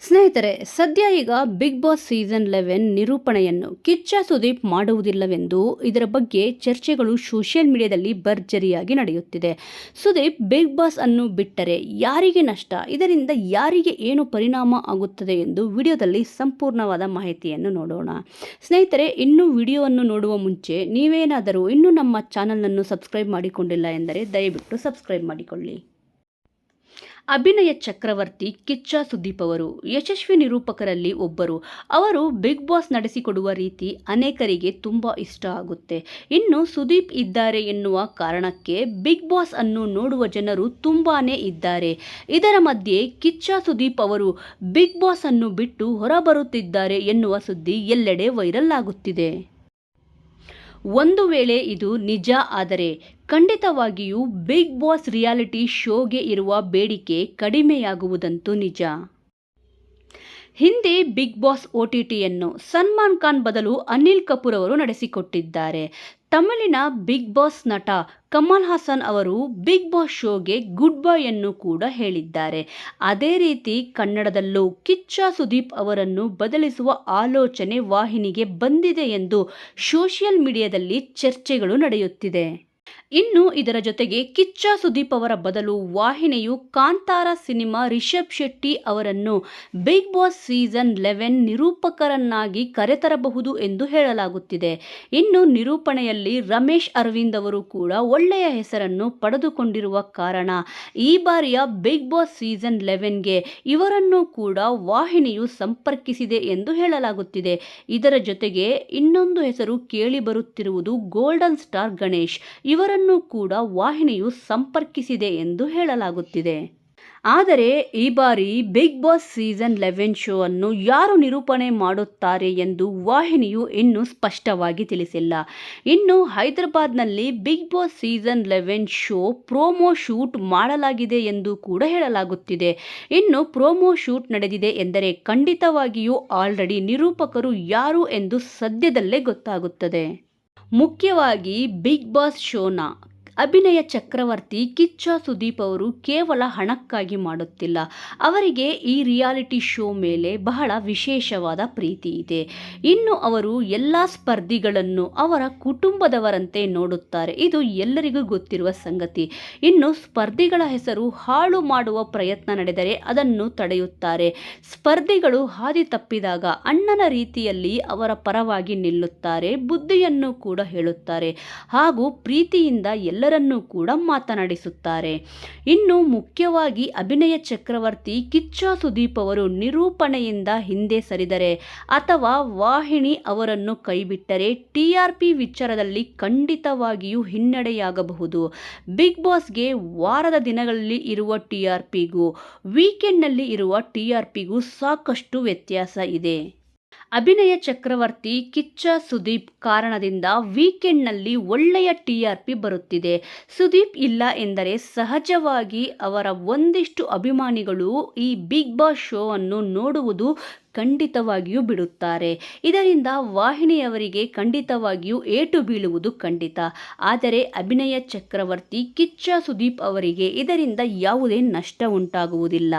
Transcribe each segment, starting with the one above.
ಸ್ನೇಹಿತರೆ, ಸದ್ಯ ಈಗ ಬಿಗ್ ಬಾಸ್ ಸೀಸನ್ ಲೆವೆನ್ ನಿರೂಪಣೆಯನ್ನು ಕಿಚ್ಚ ಸುದೀಪ್ ಮಾಡುವುದಿಲ್ಲವೆಂದು ಇದರ ಬಗ್ಗೆ ಚರ್ಚೆಗಳು ಸೋಷಿಯಲ್ ಮೀಡಿಯಾದಲ್ಲಿ ಭರ್ಜರಿಯಾಗಿ ನಡೆಯುತ್ತಿದೆ. ಸುದೀಪ್ ಬಿಗ್ ಬಾಸ್ ಅನ್ನು ಬಿಟ್ಟರೆ ಯಾರಿಗೆ ನಷ್ಟ? ಇದರಿಂದ ಯಾರಿಗೆ ಏನು ಪರಿಣಾಮ ಆಗುತ್ತದೆ ಎಂದು ವಿಡಿಯೋದಲ್ಲಿ ಸಂಪೂರ್ಣವಾದ ಮಾಹಿತಿಯನ್ನು ನೋಡೋಣ. ಸ್ನೇಹಿತರೆ, ಇನ್ನೂ ವಿಡಿಯೋವನ್ನು ನೋಡುವ ಮುಂಚೆ ನೀವೇನಾದರೂ ಇನ್ನೂ ನಮ್ಮ ಚಾನಲನ್ನು ಸಬ್ಸ್ಕ್ರೈಬ್ ಮಾಡಿಕೊಂಡಿಲ್ಲ ಎಂದರೆ ದಯವಿಟ್ಟು ಸಬ್ಸ್ಕ್ರೈಬ್ ಮಾಡಿಕೊಳ್ಳಿ. ಅಭಿನಯ ಚಕ್ರವರ್ತಿ ಕಿಚ್ಚ ಸುದೀಪ್ ಅವರು. ಯಶಸ್ವಿ ನಿರೂಪಕರಲ್ಲಿ ಒಬ್ಬರು. ಅವರು ಬಿಗ್ ಬಾಸ್ ನಡೆಸಿಕೊಡುವ ರೀತಿ ಅನೇಕರಿಗೆ ತುಂಬ ಇಷ್ಟ ಆಗುತ್ತೆ. ಇನ್ನು ಸುದೀಪ್ ಇದ್ದಾರೆ ಎನ್ನುವ ಕಾರಣಕ್ಕೆ ಬಿಗ್ ಬಾಸ್ ಅನ್ನು ನೋಡುವ ಜನರು ತುಂಬಾನೇ ಇದ್ದಾರೆ. ಇದರ ಮಧ್ಯೆ ಕಿಚ್ಚ ಸುದೀಪ್ ಅವರು ಬಿಗ್ ಬಾಸ್ ಅನ್ನು ಬಿಟ್ಟು ಹೊರಬರುತ್ತಿದ್ದಾರೆ ಎನ್ನುವ ಸುದ್ದಿ ಎಲ್ಲೆಡೆ ವೈರಲ್ ಆಗುತ್ತಿದೆ. ಒಂದು ವೇಳೆ ಇದು ನಿಜ ಆದರೆ ಖಂಡಿತವಾಗಿಯೂ ಬಿಗ್ ಬಾಸ್ ರಿಯಾಲಿಟಿ ಶೋಗೆ ಇರುವ ಬೇಡಿಕೆ ಕಡಿಮೆಯಾಗುವುದಂತೂ ನಿಜ. ಹಿಂದೆ ಬಿಗ್ ಬಾಸ್ ಒ ಟಿ ಟಿಯನ್ನು ಸಲ್ಮಾನ್ ಖಾನ್ ಬದಲು ಅನಿಲ್ ಕಪೂರ್ ಅವರು ನಡೆಸಿಕೊಟ್ಟಿದ್ದಾರೆ. ತಮಿಳಿನ ಬಿಗ್ ಬಾಸ್ ನಟ ಕಮಲ್ ಹಾಸನ್ ಅವರು ಬಿಗ್ ಬಾಸ್ ಶೋಗೆ ಗುಡ್ ಬೈ ಅನ್ನು ಕೂಡ ಹೇಳಿದ್ದಾರೆ. ಅದೇ ರೀತಿ ಕನ್ನಡದಲ್ಲೂ ಕಿಚ್ಚ ಸುದೀಪ್ ಅವರನ್ನು ಬದಲಿಸುವ ಆಲೋಚನೆ ವಾಹಿನಿಗೆ ಬಂದಿದೆ ಎಂದು ಸೋಷಿಯಲ್ ಮೀಡಿಯಾದಲ್ಲಿ ಚರ್ಚೆಗಳು ನಡೆಯುತ್ತಿದೆ. ಇನ್ನು ಇದರ ಜೊತೆಗೆ ಕಿಚ್ಚ ಸುದೀಪ್ ಅವರ ಬದಲು ವಾಹಿನಿಯು ಕಾಂತಾರ ಸಿನಿಮಾ ರಿಷಬ್ ಶೆಟ್ಟಿ ಅವರನ್ನು ಬಿಗ್ ಬಾಸ್ ಸೀಸನ್ ಲೆವೆನ್ ನಿರೂಪಕರನ್ನಾಗಿ ಕರೆತರಬಹುದು ಎಂದು ಹೇಳಲಾಗುತ್ತಿದೆ. ಇನ್ನು ನಿರೂಪಣೆಯಲ್ಲಿ ರಮೇಶ್ ಅರವಿಂದ್ ಅವರು ಕೂಡ ಒಳ್ಳೆಯ ಹೆಸರನ್ನು ಪಡೆದುಕೊಂಡಿರುವ ಕಾರಣ ಈ ಬಾರಿಯ ಬಿಗ್ ಬಾಸ್ ಸೀಸನ್ ಲೆವೆನ್ಗೆ ಇವರನ್ನು ಕೂಡ ವಾಹಿನಿಯು ಸಂಪರ್ಕಿಸಿದೆ ಎಂದು ಹೇಳಲಾಗುತ್ತಿದೆ. ಇದರ ಜೊತೆಗೆ ಇನ್ನೊಂದು ಹೆಸರು ಕೇಳಿ ಬರುತ್ತಿರುವುದು ಗೋಲ್ಡನ್ ಸ್ಟಾರ್ ಗಣೇಶ್. ಇವರನ್ನು ಕೂಡ ವಾಹಿನಿಯು ಸಂಪರ್ಕಿಸಿದೆ ಎಂದು ಹೇಳಲಾಗುತ್ತಿದೆ. ಆದರೆ ಈ ಬಾರಿ Bigg Boss season eleven show ಅನ್ನು ಯಾರು ನಿರೂಪಣೆ ಮಾಡುತ್ತಾರೆ ಎಂದು ವಾಹಿನಿಯು ಇನ್ನೂ ಸ್ಪಷ್ಟವಾಗಿ ತಿಳಿಸಿಲ್ಲ. ಇನ್ನು ಹೈದರಾಬಾದ್ನಲ್ಲಿ Bigg Boss season eleven show promo shoot ಮಾಡಲಾಗಿದೆ ಎಂದು ಕೂಡ ಹೇಳಲಾಗುತ್ತಿದೆ. ಇನ್ನು ಪ್ರೋಮೋ ಶೂಟ್ ನಡೆದಿದೆ ಎಂದರೆ ಖಂಡಿತವಾಗಿಯೂ ಆಲ್ರೆಡಿ ನಿರೂಪಕರು ಯಾರು ಎಂದು ಸದ್ಯದಲ್ಲೇ ಗೊತ್ತಾಗುತ್ತದೆ. ಮುಖ್ಯವಾಗಿ ಬಿಗ್ ಬಾಸ್ ಶೋನ. ಅಭಿನಯ ಚಕ್ರವರ್ತಿ ಕಿಚ್ಚ ಸುದೀಪ್ ಅವರು ಕೇವಲ ಹಣಕ್ಕಾಗಿ ಮಾಡುತ್ತಿಲ್ಲ. ಅವರಿಗೆ ಈ ರಿಯಾಲಿಟಿ ಶೋ ಮೇಲೆ ಬಹಳ ವಿಶೇಷವಾದ ಪ್ರೀತಿ ಇದೆ. ಇನ್ನು ಅವರು ಎಲ್ಲ ಸ್ಪರ್ಧಿಗಳನ್ನು ಅವರ ಕುಟುಂಬದವರಂತೆ ನೋಡುತ್ತಾರೆ. ಇದು ಎಲ್ಲರಿಗೂ ಗೊತ್ತಿರುವ ಸಂಗತಿ. ಇನ್ನು ಸ್ಪರ್ಧಿಗಳ ಹೆಸರು ಹಾಳು ಮಾಡುವ ಪ್ರಯತ್ನ ನಡೆದರೆ ಅದನ್ನು ತಡೆಯುತ್ತಾರೆ. ಸ್ಪರ್ಧಿಗಳು ಹಾದಿ ತಪ್ಪಿದಾಗ ಅಣ್ಣನ ರೀತಿಯಲ್ಲಿ ಅವರ ಪರವಾಗಿ ನಿಲ್ಲುತ್ತಾರೆ. ಬುದ್ಧಿಯನ್ನು ಕೂಡ ಹೇಳುತ್ತಾರೆ. ಹಾಗೂ ಪ್ರೀತಿಯಿಂದ ಎಲ್ಲ ಎಲ್ಲರನ್ನೂ ಕೂಡ ಮಾತನಾಡಿಸುತ್ತಾರೆ. ಇನ್ನು ಮುಖ್ಯವಾಗಿ ಅಭಿನಯ ಚಕ್ರವರ್ತಿ ಕಿಚ್ಚ ಸುದೀಪ್ ಅವರು ನಿರೂಪಣೆಯಿಂದ ಹಿಂದೆ ಸರಿದರೆ ಅಥವಾ ವಾಹಿನಿ ಅವರನ್ನು ಕೈಬಿಟ್ಟರೆ ಟಿ ಆರ್ ಪಿ ವಿಚಾರದಲ್ಲಿ ಖಂಡಿತವಾಗಿಯೂ ಹಿನ್ನಡೆಯಾಗಬಹುದು. ಬಿಗ್ ಬಾಸ್ಗೆ ವಾರದ ದಿನಗಳಲ್ಲಿ ಇರುವ ಟಿ ಆರ್ ಪಿಗೂ, ವೀಕೆಂಡ್ನಲ್ಲಿ ಇರುವ ಟಿ ಆರ್ ಪಿಗೂ ಸಾಕಷ್ಟು ವ್ಯತ್ಯಾಸ ಇದೆ. ಅಭಿನಯ ಚಕ್ರವರ್ತಿ ಕಿಚ್ಚ ಸುದೀಪ್ ಕಾರಣದಿಂದ ವೀಕೆಂಡ್ನಲ್ಲಿ ಒಳ್ಳೆಯ ಟಿ ಆರ್ ಪಿ ಬರುತ್ತಿದೆ. ಸುದೀಪ್ ಇಲ್ಲ ಎಂದರೆ ಸಹಜವಾಗಿ ಅವರ ಒಂದಿಷ್ಟು ಅಭಿಮಾನಿಗಳು ಈ ಬಿಗ್ ಬಾಸ್ ಶೋ ಅನ್ನು ನೋಡುವುದು ಖಂಡಿತವಾಗಿಯೂ ಬಿಡುತ್ತಾರೆ. ಇದರಿಂದ ವಾಹಿನಿಯವರಿಗೆ ಖಂಡಿತವಾಗಿಯೂ ಏಟು ಬೀಳುವುದು ಖಂಡಿತ. ಆದರೆ ಅಭಿನಯ ಚಕ್ರವರ್ತಿ ಕಿಚ್ಚ ಸುದೀಪ್ ಅವರಿಗೆ ಇದರಿಂದ ಯಾವುದೇ ನಷ್ಟ ಉಂಟಾಗುವುದಿಲ್ಲ.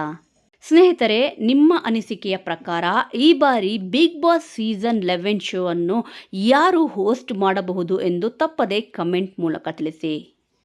ಸ್ನೇಹಿತರೆ, ನಿಮ್ಮ ಅನಿಸಿಕೆಯ ಪ್ರಕಾರ ಈ ಬಾರಿ Bigg Boss season eleven show ಅನ್ನು ಯಾರು ಹೋಸ್ಟ್ ಮಾಡಬಹುದು ಎಂದು ತಪ್ಪದೆ ಕಮೆಂಟ್ ಮೂಲಕ ತಿಳಿಸಿ.